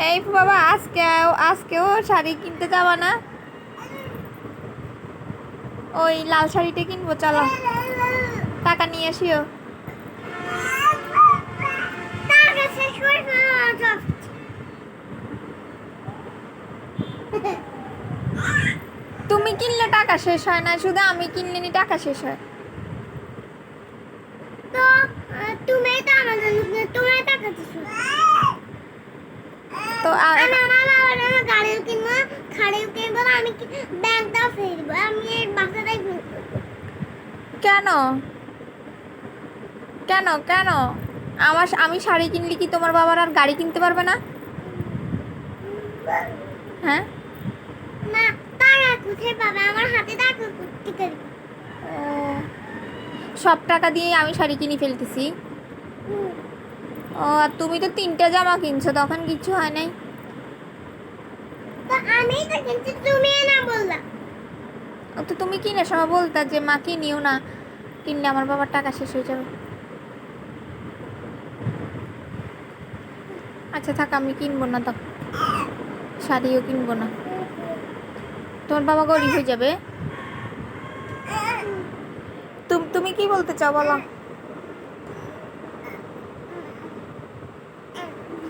এই বাবা আজকে আজকেও শাড়ি কিনতে যাবা না? ওই লাল শাড়িটা কিনবো, চলো। টাকা নিয়ে আসিও। তুমি কিনলে টাকা শেষ হয় না, শুধু আমি কিনলে নি টাকা শেষ হয়। তো তুমি তো আমাদের তুমি টাকা দিছো তো আ- আমি আমার বাবার জন্য গাড়িও কিনবো খাড়িও কিনবো না, আমি ফেলব আমি এই বাসাটাই কেন? কেন কেন? আমার আমি শাড়ি কিনলে কি তোমার বাবার আর গাড়ি কিনতে পারবে না? হ্যাঁ? না টাকা কোথায় পাবে আমার হাতে টাকা সব টাকা দিয়ে আমি শাড়ি কিনে ফেলতেছি। ও আর তুমি তো তিনটা জামা কিনছো তখন কিছু হয় নাই। তো আমি তো কিন্তু তুমি না ও তো তুমি কিনে সময় বলতা যে মা কিনিও না। কিনলে আমার বাবার টাকা শেষ হয়ে যাবে। আচ্ছা থাক আমি কিনবো না তখন শাড়িও কিনবো না। তোমার বাবা গরিব হয়ে যাবে। তুম- তুমি কি বলতে চাও বলো?